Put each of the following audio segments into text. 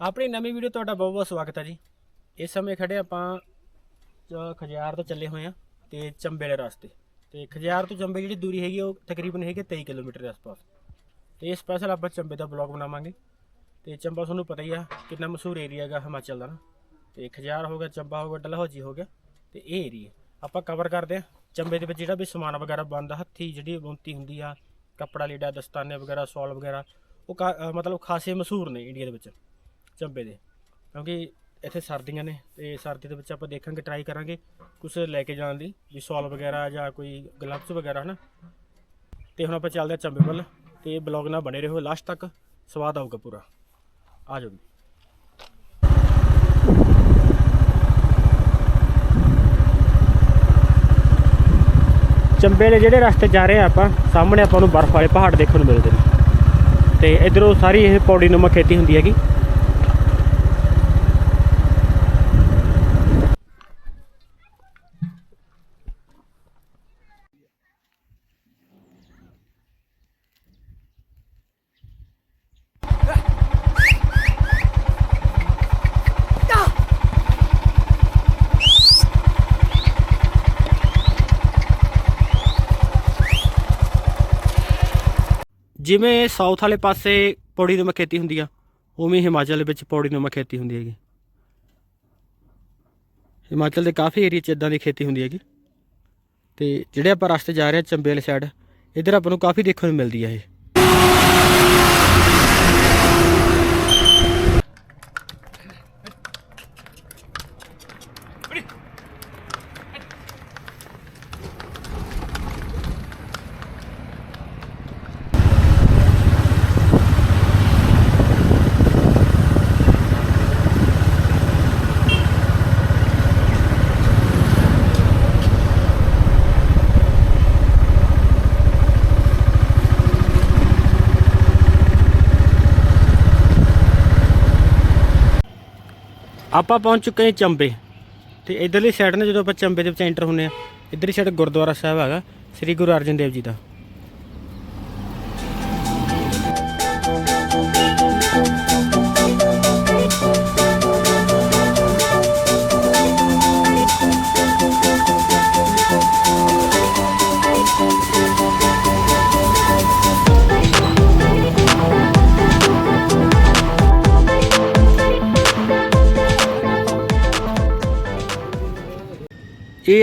ਆਪਣੀ ਨਵੀਂ ਵੀਡੀਓ ਤੁਹਾਡਾ ਬਹੁਤ ਬਹੁਤ ਸਵਾਗਤ ਹੈ ਜੀ। ਇਸ ਸਮੇਂ ਖੜੇ ਆਪਾਂ ਅ, ਖਜਿਆਰ ਤੋਂ ਚੱਲੇ ਹੋਏ ਆ ਤੇ ਚੰਬੇ ਵਾਲੇ ਰਸਤੇ। ਤੇ ਖਜਿਆਰ ਤੋਂ ਚੰਬੇ ਜਿਹੜੀ ਦੂਰੀ ਹੈਗੀ ਉਹ ਤਕਰੀਬਨ ਹੈਗੀ 23 ਕਿਲੋਮੀਟਰ ਦੇ ਆਸ-ਪਾਸ। ਤੇ ਇਹ ਸਪੈਸ਼ਲ ਆਪਾਂ ਚੰਬੇ ਦਾ ਬਲੌਗ ਬਣਾਵਾਂਗੇ। ਤੇ ਚੰਬਾ ਤੁਹਾਨੂੰ ਪਤਾ ਹੀ ਆ ਕਿੰਨਾ ਮਸ਼ਹੂਰ ਏਰੀਆ ਹੈਗਾ ਹਿਮਾਚਲ ਦਾ ਨਾ। ਤੇ ਖਜਿਆਰ ਹੋ ਗਿਆ ਚੰਬਾ ਹੋ ਗਿਆ ਡਲਹੌਜੀ ਹੋ ਗਿਆ ਤੇ ਇਹ ਏਰੀਆ ਆਪਾਂ ਕਵਰ ਕਰਦੇ ਆ ਚੰਬੇ ਦੇ ਵਿੱਚ ਜਿਹੜਾ ਵੀ ਸਮਾਨ ਵਗੈਰਾ ਬਣਦਾ ਹੱਥੀ ਜਿਹੜੀ ਬੁਣਤੀ ਹੁੰਦੀ ਆ ਕੱਪੜਾ ਲੀੜਾ ਦਸਤਾਨੇ ਵਗੈਰਾ ਸ਼ਾਲ ਵਗੈਰਾ ਉਹ ਕਾ- ਮਤਲਬ ਖਾਸੇ ਮਸ਼ਹੂਰ ਨੇ ਇੰਡੀਆ ਦੇ ਵਿੱਚ। ਚੰਬੇ ਦੇ ਕਿਉਂਕਿ ਇੱਥੇ ਸਰਦੀਆਂ ਨੇ ਤੇ ਸਰਦੀ ਦੇ ਵਿੱਚ ਆਪਾਂ ਦੇਖਾਂਗੇ ਟਰਾਈ ਕਰਾਂਗੇ ਕੁਝ ਲੈ ਕੇ ਜਾਣ ਦੀ, ਵੀ ਸ਼ਾਲ ਵਗੈਰਾ ਜਾਂ ਕੋਈ ਗਲਵਸ ਵਗੈਰਾ, ਹਨਾ? ਤੇ ਹੁਣ ਆਪਾਂ ਚੱਲਦੇ ਹਾਂ ਚੰਬੇ ਵੱਲ ਤੇ ਬਲੌਗ ਨਾਲ ਬਣੇ ਰਹੋ ਲਾਸਟ ਤੱਕ ਸਵਾਦ ਆਊਗਾ ਪੂਰਾ। ਆ ਜਾਓ ਚੰਬੇ ਦੇ ਜਿਹੜੇ ਰਸਤੇ ਜਾ ਰਹੇ ਆ ਆਪਾਂ, ਸਾਹਮਣੇ ਆਪਾਂ ਨੂੰ ਬਰਫ਼ ਵਾਲੇ ਪਹਾੜ ਦੇਖਣ ਨੂੰ ਮਿਲਦੇ ਨੇ। ਤੇ ਇਧਰੋਂ ਸਾਰੀ ਇਹ ਪੌੜੀ ਨੁਮਾ ਖੇਤੀ ਹੁੰਦੀ ਹੈਗੀ। ਜਿਵੇਂ ਸਾਊਥ ਵਾਲੇ ਪਾਸੇ ਪੌੜੀ ਨੁਮਾ ਖੇਤੀ ਹੁੰਦੀ ਆ, ਉਵੇਂ ਹਿਮਾਚਲ ਵਿੱਚ ਪੌੜੀ ਨੁਮਾ ਖੇਤੀ ਹੁੰਦੀ ਹੈਗੀ। ਹਿਮਾਚਲ ਦੇ ਕਾਫੀ ਏਰੀਆ 'ਚ ਇਦਾਂ ਦੀ ਖੇਤੀ ਹੁੰਦੀ ਹੈਗੀ। ਤੇ ਜਿਹੜੇ ਆਪਾਂ ਰਸਤੇ ਜਾ ਰਹੇ ਹਾਂ ਚੰਬੇ ਵਾਲੀ ਸਾਈਡ ਇੱਧਰ ਆਪਾਂ ਨੂੰ ਕਾਫੀ ਦੇਖਣ ਨੂੰ ਮਿਲਦੀ ਹੈ ਇਹ। ਆਪਾਂ ਪਹੁੰਚ ਚੁੱਕੇ ਹਾਂ ਚੰਬੇ। ਤੇ ਇਧਰਲੀ ਸਾਈਡ ਨੇ ਜਦੋਂ ਆਪਾਂ ਚੰਬੇ ਦੇ ਵਿੱਚ ਐਂਟਰ ਹੁੰਨੇ ਆ, ਇਧਰਲੀ ਸਾਈਡ ਗੁਰਦੁਆਰਾ ਸਾਹਿਬ ਹੈਗਾ, ਸ੍ਰੀ ਗੁਰੂ ਅਰਜਨ ਦੇਵ ਜੀ ਦਾ।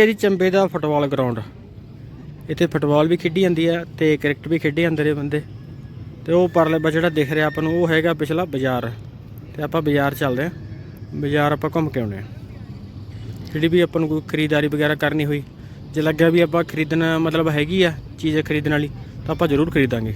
ਹੈ ਜੀ ਚੰਬੇ ਦਾ ਫੁੱਟਬਾਲ ਗਰਾਊਂਡ। ਇੱਥੇ ਫੁੱਟਬਾਲ ਵੀ ਖੇਡੀ ਜਾਂਦੀ ਹੈ ਤੇ ਕ੍ਰਿਕਟ ਵੀ ਖੇਡੇ ਜਾਂਦੇ ਨੇ ਬੰਦੇ। ਤੇ ਉਹ ਪਰਲੇ ਬਾ ਜਿਹੜਾ ਦਿਖ ਰਿਹਾ ਆਪਾਂ ਨੂੰ, ਉਹ ਹੈਗਾ ਪਿਛਲਾ ਬਾਜ਼ਾਰ। ਤੇ ਆਪਾਂ ਬਾਜ਼ਾਰ ਚੱਲਦੇ ਆ ਬਾਜ਼ਾਰ ਆਪਾਂ ਘੁੰਮ ਕੇ ਆਉਂਦੇ ਆ ਜਿਹੜੀ ਵੀ ਆਪਾਂ ਨੂੰ ਕੋਈ ਖਰੀਦਦਾਰੀ ਵਗੈਰਾ ਕਰਨੀ ਹੋਈ, ਜੇ ਲੱਗਿਆ ਵੀ ਆਪਾਂ ਖਰੀਦਣ, ਮਤਲਬ ਹੈਗੀ ਆ ਚੀਜ਼ ਖਰੀਦਣ ਵਾਲੀ, ਤਾਂ ਆਪਾਂ ਜ਼ਰੂਰ ਖਰੀਦਾਂਗੇ।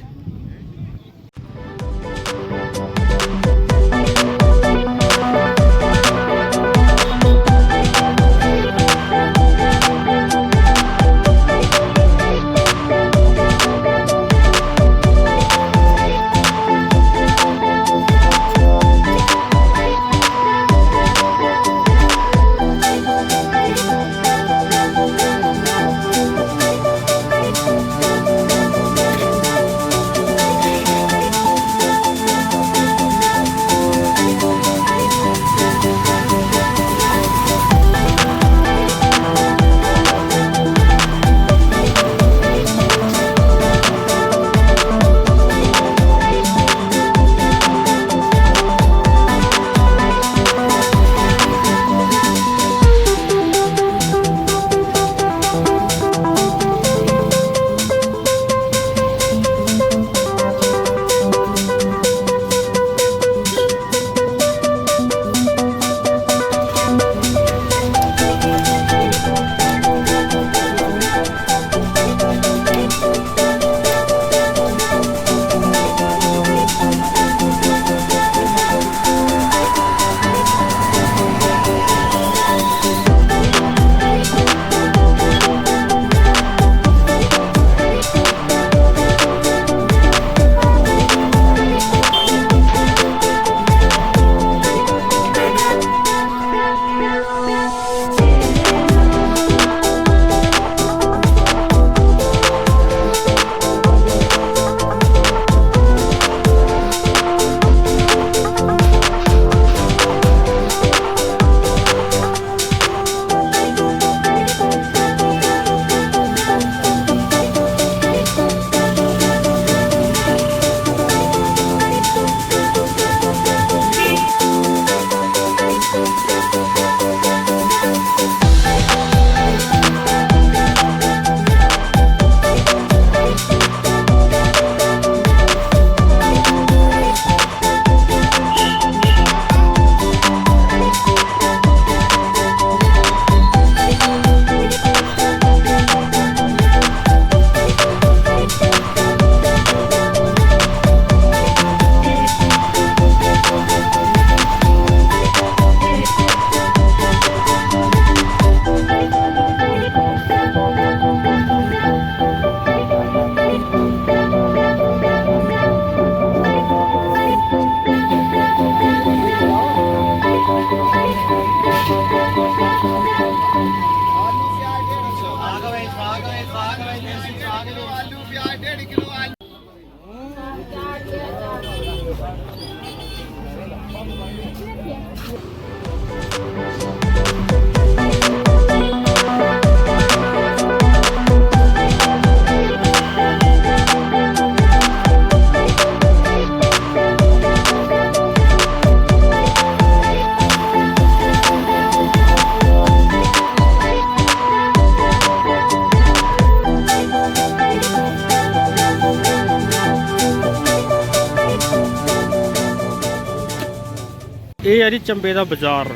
ਇਹ ਆ ਜੀ ਚੰਬੇ ਦਾ ਬਾਜ਼ਾਰ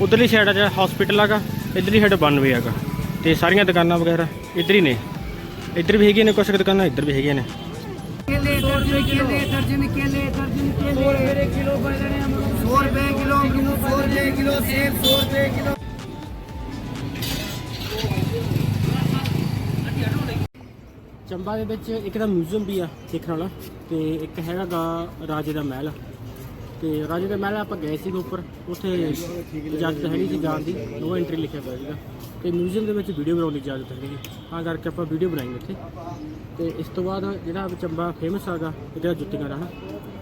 ਉਧਰਲੀ ਸਾਈਡ ਆ ਜਿਹੜਾ ਹਸਪੀਟਲ ਹੈਗਾ ਇਧਰਲੀ ਸਾਈਡ ਬਨਵੇ ਹੈਗਾ ਤੇ ਸਾਰੀਆਂ ਦੁਕਾਨਾਂ ਵਗੈਰਾ ਇੱਧਰ ਹੀ ਨੇ ਇੱਧਰ ਵੀ ਹੈਗੀਆਂ ਨੇ ਕੁਝ ਕੁ ਦੁਕਾਨਾਂ ਇੱਧਰ ਵੀ ਹੈਗੀਆਂ ਨੇ केले दर्जन केले दर्जन केले दर्जन केले सौ रुपये किलो बैंगन अमरूद सौ रुपये किलो अमरूद सौ रुपये किलो सेब सौ रुपये किलो ਚੰਬਾ ਦੇ ਵਿੱਚ ਇੱਕ ਤਾਂ ਮਿਊਜ਼ੀਅਮ ਵੀ ਆ ਦੇਖਣ ਵਾਲਾ ਤੇ ਇੱਕ ਹੈਗਾ ਗਾ ਰਾਜੇ ਦਾ ਮਹਿਲ ਤੇ ਰਾਜੇ ਦੇ ਮਹਿਲ ਆਪਾਂ ਗਏ ਸੀਗੇ ਉੱਪਰ, ਉੱਥੇ ਇਜਾਜ਼ਤ ਹੈ ਨਹੀਂ ਸੀ ਜਾਣ ਦੀ, ਨੋ ਐਂਟਰੀ ਲਿਖਿਆ ਪਿਆ ਸੀਗਾ। ਤੇ ਮਿਊਜ਼ੀਅਮ ਦੇ ਵਿੱਚ ਵੀਡੀਓ ਬਣਾਉਣ ਦੀ ਇਜਾਜ਼ਤ ਹੈ ਨਹੀਂ ਤਾਂ ਕਰਕੇ ਆਪਾਂ ਵੀਡੀਓ ਬਣਾਈ ਉੱਥੇ ਤੇ ਇਸ ਤੋਂ ਬਾਅਦ ਜਿਹੜਾ ਚੰਬਾ ਫੇਮਸ ਹੈਗਾ ਜਿਹੜਾ ਜੁੱਤੀਆਂ ਦਾ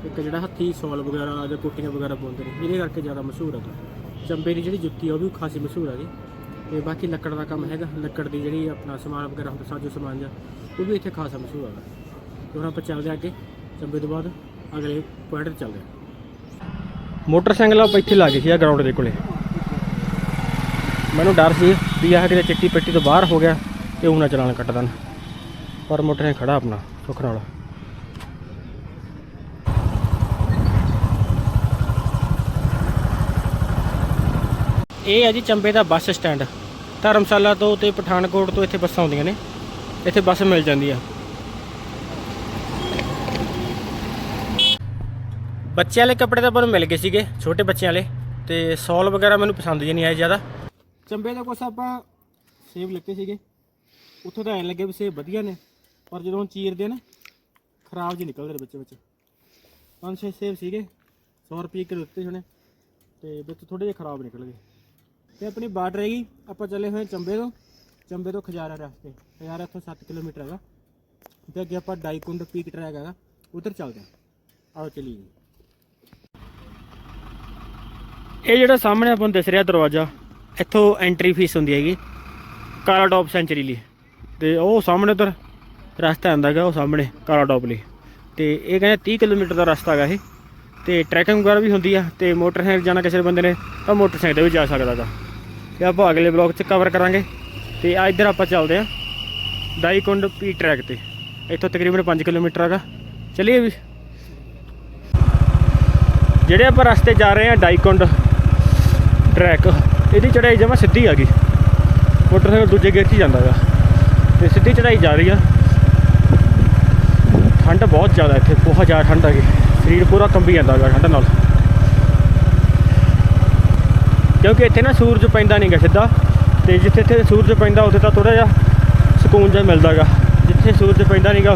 ਇੱਕ ਜਿਹੜਾ ਹੱਥੀ ਸੋਲ ਵਗੈਰਾ ਜਾਂ ਕੋਟੀਆਂ ਵਗੈਰਾ ਬੁਣਦੇ ਨੇ, ਇਹਦੇ ਕਰਕੇ ਜ਼ਿਆਦਾ ਮਸ਼ਹੂਰ ਹੈ ਚੰਬੇ ਦੀ ਜਿਹੜੀ ਜੁੱਤੀ ਆ, ਉਹ ਵੀ ਖਾਸੀ ਮਸ਼ਹੂਰ ਹੈਗੀ। ਜੀ ਤੇ ਬਾਕੀ ਲੱਕੜ ਦਾ ਕੰਮ ਹੈਗਾ, ਲੱਕੜ ਦੀ ਜਿਹੜੀ ਆਪਣਾ ਸਮਾਨ ਵਗੈਰਾ ਹੁੰਦਾ, ਸਾਜੋ ਸਮਾਨ ਜਾਂ, ਉਹ ਵੀ ਇੱਥੇ ਖਾਸਾ ਮਸ਼ਹੂਰ ਹੈਗਾ। ਤੇ ਹੁਣ ਆਪਾਂ ਚੱਲਦੇ ਹਾਂ ਅੱਗੇ, ਚੰਬੇ ਤੋਂ ਬਾਅਦ ਅਗਲੇ ਪੁਆਇੰਟ ਤੇ ਚੱਲਦੇ ਹਾਂ। ਮੋਟਰਸਾਈਕਲ ਆਪਾਂ ਇੱਥੇ ਲੱਗ ਗਏ ਸੀ ਆ ਗਰਾਊਂਡ ਦੇ ਕੋਲੇ। ਮੈਨੂੰ ਡਰ ਸੀ ਵੀ ਆਹ ਕਿਤੇ ਚਿੱਟੀ ਪੱਟੀ ਤੋਂ ਬਾਹਰ ਹੋ ਗਿਆ ਤੇ ਉਹ ਨਾ ਚਲਾਣ ਕੱਟ ਦੇਣ। ਪਰ ਮੋਟਰਸਾਈਕਲ ਖੜਾ ਆਪਣਾ, ਸੁੱਖ ਨਾਲ। ਇਹ ਹੈ ਜੀ ਚੰਬੇ ਦਾ ਬੱਸ ਸਟੈਂਡ। ਧਰਮਸ਼ਾਲਾ ਤੋਂ ਤੇ ਪਠਾਨਕੋਟ ਤੋਂ ਇੱਥੇ ਬੱਸਾਂ ਆਉਂਦੀਆਂ ਨੇ। ਇੱਥੇ ਬੱਸ ਮਿਲ ਜਾਂਦੀ ਆ। ਬੱਚਿਆਂ ਵਾਲੇ ਕੱਪੜੇ ਤਾਂ ਆਪਾਂ ਨੂੰ ਮਿਲ ਗਏ ਸੀਗੇ, ਛੋਟੇ ਬੱਚਿਆਂ ਵਾਲੇ, ਤੇ ਸੌਲ ਵਗੈਰਾ ਮੈਨੂੰ ਪਸੰਦ ਜੀ ਨਹੀਂ ਆਏ ਜ਼ਿਆਦਾ। ਚੰਬੇ ਦਾ ਕੁਛ ਆਪਾਂ ਸੇਬ ਲੱਗੇ ਸੀਗੇ। ਉੱਥੋਂ ਤਾਂ ਐਂ ਲੱਗੇ ਵੀ ਸੇਬ ਵਧੀਆ ਨੇ, ਪਰ ਜਦੋਂ ਚੀਰਦੇ ਨਾ, ਖਰਾਬ ਜਿਹੇ ਨਿਕਲਦੇ ਨੇ ਵਿੱਚ ਵਿੱਚ। ਪੰਜ ਛੇ ਸੇਬ ਸੀਗੇ 100 ਰੁਪਏ ਕਿਲੋ ਦਿੱਤੇ ਹੋਣੇ ਤੇ ਵਿੱਚ ਥੋੜੇ ਜਿਹੇ ਖਰਾਬ ਨਿਕਲ ਗਏ। ਤੇ ਆਪਣੀ ਬਾਟ ਰਹਿ ਗਈ, ਆਪਾਂ ਚੱਲੇ ਹੋਏ ਚੰਬੇ ਤੋਂ। ਚੰਬੇ ਤੋਂ ਖਜਾਰਾ ਰਸਤੇ ਖਜਾਰਾ ਇੱਥੋਂ 7 ਕਿਲੋਮੀਟਰ ਹੈਗਾ। ਤੇ ਅੱਗੇ ਆਪਾਂ ਡਾਈਕੁੰਡ ਪੀਕ ਟਰੈਕ ਹੈਗਾ, ਉਧਰ ਚੱਲਦੇ ਹਾਂ। ਆਓ ਚਲੀਏ। ਇਹ ਜਿਹੜਾ ਸਾਹਮਣੇ ਆਪਾਂ ਨੂੰ ਦਿਸ ਰਿਹਾ ਦਰਵਾਜ਼ਾ, ਇੱਥੋਂ ਐਂਟਰੀ ਫੀਸ ਹੁੰਦੀ ਹੈਗੀ, ਕਾਲਾ ਟੌਪ ਸੈਂਚਰੀ ਲਈ। ਤੇ ਉਹ ਸਾਹਮਣੇ ਉਧਰ, ਰਸਤਾ ਆਉਂਦਾ ਹੈਗਾ ਉਹ ਸਾਹਮਣੇ, ਕਾਲਾ ਟੌਪ ਲਈ। ਤੇ ਇਹ ਕਹਿੰਦੇ 30 ਕਿਲੋਮੀਟਰ ਦਾ ਰਸਤਾ ਹੈਗਾ ਇਹ। ਤੇ ਟਰੈਕਿੰਗ ਵਗੈਰਾ ਵੀ ਹੁੰਦੀ ਆ, ਤੇ ਮੋਟਰਸਾਈਕਲ ਜਾਣਾ ਕਿਸੇ ਬੰਦੇ ਨੇ ਤਾਂ ਮੋਟਰਸਾਈਕਲ ਤੇ ਵੀ ਜਾ ਸਕਦਾ ਗਾ ਤੇ ਆਪਾਂ ਅਗਲੇ ਬਲੌਗ 'ਚ ਕਵਰ ਕਰਾਂਗੇ। ਤੇ ਆ ਇੱਧਰ ਆਪਾਂ ਚੱਲਦੇ ਆ, ਡਾਈਕੁੰਡ ਪੀ ਟਰੈਕ ਤੇ। ਇੱਥੋਂ ਤਕਰੀਬਨ 5 ਕਿਲੋਮੀਟਰ ਹੈਗਾ। ਚਲਿਏ ਵੀ। ਜਿਹੜੇ ਆਪਾਂ ਰਸਤੇ ਜਾ ਰਹੇ ਆ ਡਾਈਕੁੰਡ ਟਰੈਕ ਇਹਦੀ ਚੜਾਈ ਜਮਾ ਸਿੱਧੀ ਆ ਗਈ। ਮੋਟਰਸਾਈਕਲ ਦੂਜੇ ਗੇਅਰ 'ਚ ਹੀ ਜਾਂਦਾ ਗਾ। ਤੇ ਸਿੱਧੀ ਚੜਾਈ ਜਾ ਰਹੀ ਆ। ਠੰਡ ਬਹੁਤ ਜ਼ਿਆਦਾ ਇੱਥੇ। ਬਹੁਤ ਜ਼ਿਆਦਾ ਠੰਡ ਹੈਗੀ ਸਰੀਰ ਪੂਰਾ ਕੰਬੀ ਜਾਂਦਾ ਹੈਗਾ ਠੰਡ ਨਾਲ। ਕਿਉਂਕਿ ਇੱਥੇ ਨਾ ਸੂਰਜ ਪੈਂਦਾ ਨਹੀਂਗਾ ਸਿੱਧਾ। ਤੇ ਜਿੱਥੇ ਇੱਥੇ ਸੂਰਜ ਪੈਂਦਾ, ਉੱਥੇ ਤਾਂ ਥੋੜਾ ਜਿਹਾ ਸਕੂਨ ਜਿਹਾ ਮਿਲਦਾਗਾ ਜਿੱਥੇ ਸੂਰਜ ਪੈਂਦਾ ਨਹੀਂਗਾ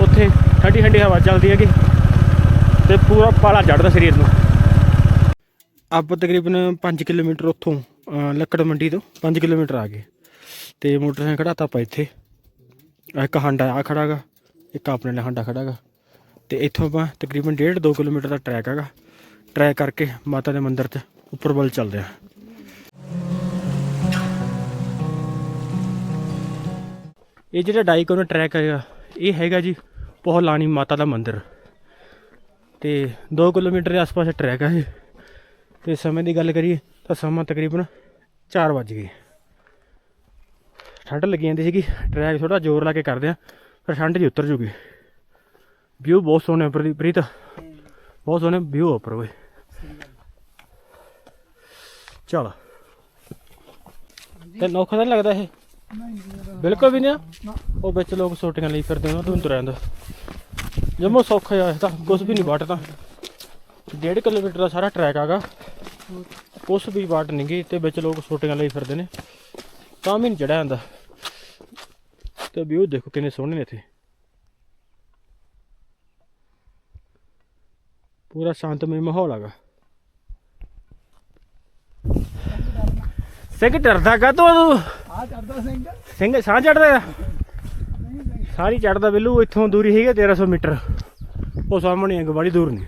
ਉੱਥੇ ਠੰਡੀ ਠੰਡੀ ਹਵਾ ਚੱਲਦੀ ਹੈਗੀ। ਤੇ ਪੂਰਾ ਪਾਲਾ ਚੜਦਾ ਸਰੀਰ ਨੂੰ। ਆਪਾਂ ਤਕਰੀਬਨ 5 ਕਿਲੋਮੀਟਰ ਉੱਥੋਂ ਲੱਕੜ ਮੰਡੀ ਤੋਂ 5 ਕਿਲੋਮੀਟਰ ਆ ਗਏ। ਤੇ ਮੋਟਰਸਾਈਕਲ ਖੜਾਤਾ ਆਪਾਂ ਇੱਥੇ। ਇੱਕ ਹਾਂਡਾ ਆ ਖੜਾਗਾ ਇੱਕ ਆਪਣੇ ਨਾਲ ਹਾਂਡਾ ਖੜਾਗਾ ਤੇ ਇੱਥੋਂ ਆਪਾਂ ਤਕਰੀਬਨ 1.5 2 ਕਿਲੋਮੀਟਰ ਦਾ ਟਰੈਕ ਹੈਗਾ। ਟਰੈਕ ਕਰਕੇ ਮਾਤਾ ਦੇ ਮੰਦਿਰ 'ਚ ਉੱਪਰ ਵੱਲ ਚੱਲਦੇ ਆ ਇਹ ਜਿਹੜਾ ਡਾਈਕੋਨ ਟਰੈਕ ਹੈਗਾ, ਇਹ ਹੈਗਾ ਜੀ ਪੋਹਲਾਨੀ ਮਾਤਾ ਦਾ ਮੰਦਿਰ। ਤੇ 2 ਕਿਲੋਮੀਟਰ ਦੇ ਆਸ-ਪਾਸ ਟਰੈਕ ਹੈ ਇਹ। ਤੇ ਸਮੇਂ ਦੀ ਗੱਲ ਕਰੀਏ ਤਾਂ ਸਮਾਂ ਤਕਰੀਬਨ 4 ਵਜ ਗਏ। ਠੰਡ ਲੱਗੀ ਜਾਂਦੀ ਸੀਗੀ ਟਰੈਕ ਥੋੜਾ ਜ਼ੋਰ ਲਾ ਕੇ ਕਰਦੇ ਆ ਫਿਰ ਠੰਡ ਜੀ ਉਤਰ ਜੂਗੀ। ਵਿਊ ਬਹੁਤ ਸੋਹਣੇ ਉੱਪਰ ਦੀ ਪ੍ਰੀਤ। ਬਹੁਤ ਸੋਹਣੇ ਵਿਊ ਉੱਪਰ ਓਏ। ਚਲ। ਤੇ ਨੌਖਾ ਤਾਂ ਨੀ ਲੱਗਦਾ ਇਹ? ਬਿਲਕੁਲ ਵੀ ਨਹੀਂ? ਉਹ ਵਿੱਚ ਲੋਕ ਸ਼ੂਟਿੰਗਾਂ ਲਈ ਫਿਰਦੇ ਉਹਨਾਂ ਤੋਂ ਤੁਰ ਜਾਂਦਾ ਜਮੋ ਸੌਖਾ ਆ ਇਹ ਤਾਂ ਕੁਝ ਵੀ ਨਹੀਂ ਵੱਟਦਾ। ਡੇਢ ਕਿਲੋਮੀਟਰ ਦਾ ਸਾਰਾ ਟਰੈਕ ਆਗਾ। ਉਸ ਵੀ ਬਾਟ ਨਹੀਂ ਗਈ ਤੇ ਵਿੱਚ ਲੋਕ ਛੋਟੀਆਂ ਲਈ ਫਿਰਦੇ ਨੇ। ਤਾਂ ਵੀ ਨਹੀਂ ਚੜਿਆ ਜਾਂਦਾ। ਤੇ ਵੀਊ ਦੇਖੋ ਕਿੰਨੇ ਸੋਹਣੇ ਨੇ ਇੱਥੇ। ਪੂਰਾ ਸ਼ਾਂਤਮਈ ਮਾਹੌਲ ਹੈਗਾ। ਸਿੰਘ ਡਰਦਾ ਕਾ ਤੂੰ? ਆ ਚੜਦਾ ਸਿੰਘ। ਸਿੰਘ ਸਾਹ ਚੜਦਾ ਸਾਰੀ ਚੜਦਾ ਬਿੱਲੂ ਇੱਥੋਂ ਦੂਰੀ ਹੈਗੀ 1300 ਮੀਟਰ। ਉਹ ਸਾਹਮਣੇ ਅੰਗ ਬੜੀ ਦੂਰ ਨਹੀਂ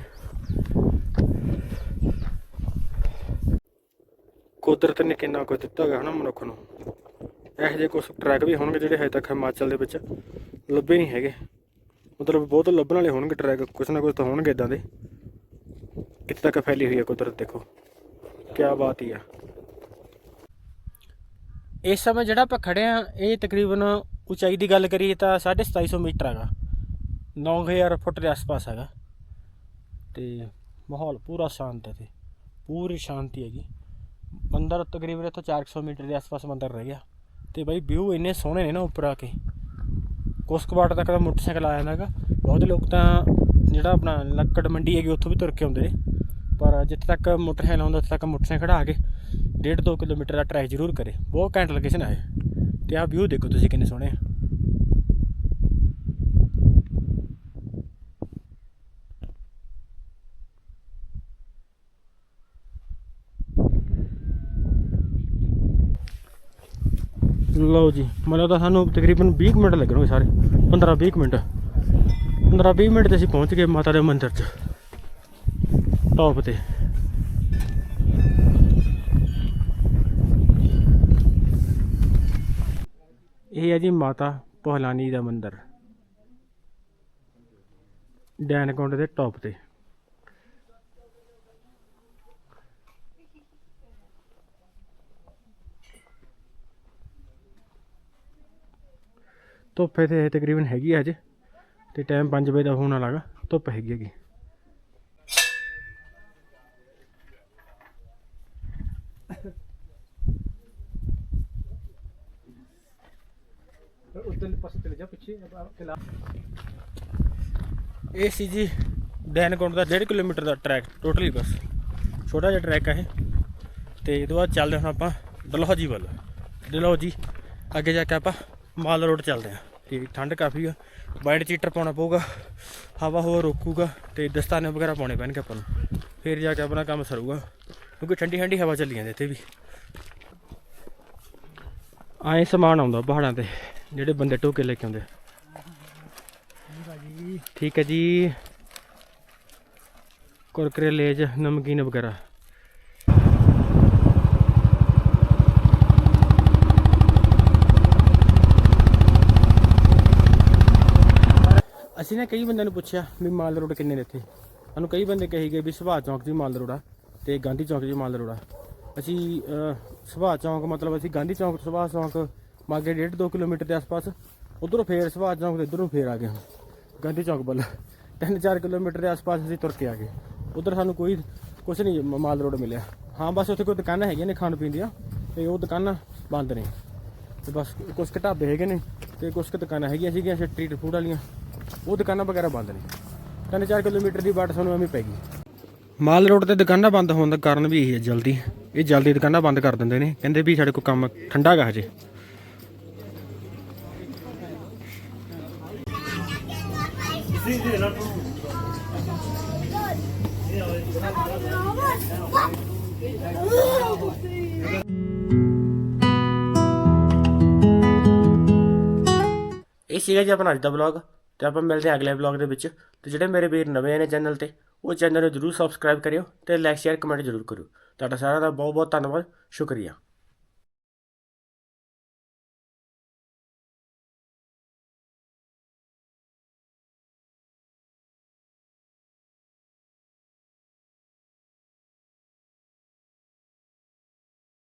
ਕੁਦਰਤ ਨੇ ਕਿੰਨਾ ਕੁਝ ਦਿੱਤਾ ਹੈਗਾ ਹਨਾ ਮਨੁੱਖ ਨੂੰ। ਇਹੋ ਜਿਹੇ ਕੁਝ ਟਰੈਕ ਵੀ ਹੋਣਗੇ ਜਿਹੜੇ ਹਜੇ ਤੱਕ ਹਿਮਾਚਲ ਦੇ ਵਿੱਚ ਲੱਭੇ ਨਹੀਂ ਹੈਗੇ। ਮਤਲਬ ਬਹੁਤ ਲੱਭਣ ਵਾਲੇ ਹੋਣਗੇ ਟਰੈਕ ਕੁਛ ਨਾ ਕੁਛ ਤਾਂ ਹੋਣਗੇ ਇਦਾਂ ਦੇ। ਕਿੱਥੇ ਤੱਕ ਫੈਲੀ ਹੋਈ ਹੈ ਕੁਦਰਤ ਦੇਖੋ। ਕੀ ਬਾਤ ਹੀ ਆ। ਇਸ ਸਮੇਂ ਜਿਹੜਾ ਆਪਾਂ ਖੜੇ ਆ, ਇਹ ਤਕਰੀਬਨ ਉਚਾਈ ਦੀ ਗੱਲ ਕਰੀਏ ਤਾਂ 2750 ਮੀਟਰ ਹੈਗਾ। 9000 ਫੁੱਟ ਦੇ ਆਸ-ਪਾਸ ਹੈਗਾ। ਤੇ ਮਾਹੌਲ ਪੂਰਾ ਸ਼ਾਂਤ ਹੈ ਤੇ ਪੂਰੀ ਸ਼ਾਂਤੀ ਹੈਗੀ। ਮੰਦਰ ਤਕਰੀਬਨ ਇੱਥੋਂ 400 ਮੀਟਰ ਦੇ ਆਸ-ਪਾਸ ਮੰਦਰ ਰਹਿ ਗਿਆ। ਤੇ ਬਾਈ ਵਿਊ ਇੰਨੇ ਸੋਹਣੇ ਨੇ ਨਾ ਉੱਪਰ ਆ ਕੇ। ਕੁਛ ਕੁ ਤੱਕ ਦਾ ਮੋਟਰਸਾਈਕਲ ਆ ਜਾਂਦਾ ਹੈਗਾ। ਬਹੁਤ ਲੋਕ ਤਾਂ ਜਿਹੜਾ ਆਪਣਾ ਲੱਕੜ ਮੰਡੀ ਹੈਗੀ, ਉੱਥੋਂ ਵੀ ਤੁਰ ਕੇ ਆਉਂਦੇ ਨੇ। ਪਰ ਜਿੱਥੇ ਤੱਕ ਮੋਟਰਸਾਈਕਲ ਆਉਂਦਾ, ਉੱਥੇ ਤੱਕ ਮੋਟਰਸਾਈਕਲ ਖੜਾ ਕੇ 1.5 2 ਕਿਲੋਮੀਟਰ ਦਾ ਟਰੈਕ ਜ਼ਰੂਰ ਕਰੇ। ਬਹੁਤ ਘੈਂਟ ਲੋਕੇਸ਼ਨ ਹੈ ਇਹ। ਤੇ ਆਹ ਵਿਊ ਦੇਖੋ ਤੁਸੀਂ ਕਿੰਨੇ ਸੋਹਣੇ ਆ। ਲਓ ਜੀ, ਮਤਲਬ ਤਾਂ ਸਾਨੂੰ ਤਕਰੀਬਨ 20 ਕੁ ਮਿੰਟ ਲੱਗਣਗੇ ਸਾਰੇ 15 20 ਮਿੰਟ। 15 20 ਮਿੰਟ ਤੇ ਅਸੀਂ ਪਹੁੰਚ ਗਏ ਮਾਤਾ ਦੇ ਮੰਦਿਰ 'ਚ ਟੌਪ ਤੇ। ਇਹ ਹੈ ਜੀ ਮਾਤਾ ਪਹਲਾਨੀ ਦਾ ਮੰਦਿਰ, ਡੈਨਕੌਂਡ ਦੇ ਟੌਪ ਤੇ। ਧੁੱਪ ਇੱਥੇ ਤਕਰੀਬਨ ਹੈਗੀ ਆ ਅੱਜ ਤੇ ਟਾਈਮ 5 ਵਜੇ ਦਾ ਹੋਣ ਵਾਲਾ ਗਾ, ਧੁੱਪ ਹੈਗੀ ਹੈਗੀ। ਉਧਰਲੇ ਪਾਸੇ ਚਲੇ ਜਾ ਪਿੱਛੇ ਇਹ ਸੀ ਜੀ ਡੈਨਕੌਂਡ ਦਾ 1.5 ਕਿਲੋਮੀਟਰ ਦਾ ਟਰੈਕ, ਟੋਟਲੀ ਬਸ। ਛੋਟਾ ਜਿਹਾ ਟਰੈਕ ਹੈ ਇਹ। ਤੇ ਇਹਦੇ ਬਾਅਦ ਚੱਲਦੇ ਹਾਂ ਆਪਾਂ ਡਲਹੌਜੀ ਵੱਲ। ਡਲਹੌਜੀ, ਅੱਗੇ ਜਾ ਕੇ ਆਪਾਂ ਮਾਲ ਰੋਡ ਚੱਲਦੇ ਹਾਂ। ਤੇ ਠੰਡ ਕਾਫੀ ਆ। ਵਾਈਟ ਚੀਟਰ ਪਾਉਣਾ ਪਊਗਾ ਹਵਾ ਹਵਾ ਰੋਕੂਗਾ ਤੇ ਦਸਤਾਨੇ ਵਗੈਰਾ ਪਾਉਣੇ ਪੈਣਗੇ ਆਪਾਂ ਨੂੰ। ਫਿਰ ਜਾ ਕੇ ਆਪਣਾ ਕੰਮ ਸਰੂਗਾ ਕਿਉਂਕਿ ਠੰਡੀ ਠੰਡੀ ਹਵਾ ਚੱਲੀ ਜਾਂਦੀ ਇੱਥੇ ਵੀ। ਆਏ ਸਮਾਨ ਆਉਂਦਾ ਪਹਾੜਾਂ ਤੇ ਜਿਹੜੇ ਬੰਦੇ ਟੋਕੇ ਲੈ ਕੇ ਆਉਂਦੇ ਠੀਕ ਹੈ ਜੀ। ਕੁਰਕਰੇ ਲੇਜ ਨਮਕੀਨ ਵਗੈਰਾ। ਅਸੀਂ ਨਾ ਕਈ ਬੰਦਿਆਂ ਨੂੰ ਪੁੱਛਿਆ ਵੀ ਮਾਲ ਰੋਡ ਕਿੰਨੇ ਨੇ ਇੱਥੇ। ਸਾਨੂੰ ਕਈ ਬੰਦੇ ਕਹੀ ਗਏ ਵੀ ਸੁਭਾਅ ਚੌਂਕ 'ਚ ਵੀ ਮਾਲ ਰੋਡ ਆ ਤੇ ਗਾਂਧੀ ਚੌਂਕ 'ਚ ਵੀ ਮਾਲ ਰੋਡ ਆ ਅਸੀਂ ਸੁਭਾਅ ਚੌਂਕ ਮਤਲਬ ਅਸੀਂ ਗਾਂਧੀ ਚੌਂਕ ਤੋਂ ਸੁਭਾਅ ਚੌਂਕ ਮਾਗੇ 1.5 2 ਕਿਲੋਮੀਟਰ ਦੇ ਆਸ-ਪਾਸ, ਉਧਰੋਂ ਫੇਰ ਸੁਭਾਅ ਚੌਂਕ ਤੇ ਇਧਰੋਂ ਫੇਰ ਆ ਗਏ ਗਾਂਧੀ ਚੌਂਕ ਵੱਲ। 3-4 ਕਿਲੋਮੀਟਰ ਦੇ ਆਸ-ਪਾਸ ਅਸੀਂ ਤੁਰ ਕੇ ਆ ਗਏ। ਉਧਰ ਸਾਨੂੰ ਕੋਈ ਕੁਝ ਨਹੀਂ ਮਾਲ ਰੋਡ ਮਿਲਿਆ। ਹਾਂ, ਬਸ ਉੱਥੇ ਕੋਈ ਦੁਕਾਨਾਂ ਹੈਗੀਆਂ ਨੇ ਖਾਣ ਪੀਣ ਦੀਆਂ ਤੇ ਉਹ ਦੁਕਾਨਾਂ ਬੰਦ ਨੇ। ਤੇ ਬਸ ਕੁਝ ਘਟਾਬੇ ਹੈਗੇ ਨੇ। ਤੇ ਕੁਝ ਕੁ ਦੁਕਾਨਾਂ ਹੈਗੀਆਂ ਸੀਗੀਆਂ ਸਟਰੀਟ ਫੂਡ ਵਾਲੀਆਂ ਉਹ ਦੁਕਾਨਾਂ ਵਗੈਰਾ ਬੰਦ ਨੇ ਤਿੰਨ ਚਾਰ ਕਿਲੋਮੀਟਰ ਦੀ ਬਾਟ ਸਾਨੂੰ ਐਵੇਂ ਪੈ ਗਈ ਮਾਲ ਰੋਡ ਤੇ ਦੁਕਾਨਾਂ ਬੰਦ ਹੋਣ ਦਾ ਕਾਰਨ ਵੀ ਇਹ ਹੈ ਜਲਦੀ ਇਹ ਜਲਦੀ ਦੁਕਾਨਾਂ ਬੰਦ ਕਰ ਦਿੰਦੇ ਨੇ ਕਹਿੰਦੇ ਵੀ ਸਾਡੇ ਕੋਲ ਕੰਮ ਠੰਡਾ ਗਾ ਹਜੇ ਇਹ ਸੀਗਾ ਜੀ ਆਪਣਾ ਅੱਜ ਦਾ ਵਲੌਗ ਤੇ ਆਪਾਂ ਮਿਲਦੇ ਹਾਂ ਅਗਲੇ ਵਲੌਗ ਦੇ ਵਿੱਚ। ਤੇ ਜਿਹੜੇ ਮੇਰੇ ਵੀਰ ਨਵੇਂ ਨੇ ਚੈਨਲ ਤੇ, ਉਹ ਚੈਨਲ ਨੂੰ ਜਰੂਰ ਸਬਸਕ੍ਰਾਈਬ ਕਰਿਓ ਤੇ ਲਾਈਕ ਸ਼ੇਅਰ ਕਮੈਂਟ ਜਰੂਰ ਕਰਿਓ। ਤੁਹਾਡਾ ਸਾਰਿਆਂ ਦਾ ਬਹੁਤ ਬਹੁਤ ਧੰਨਵਾਦ, ਸ਼ੁਕਰੀਆ।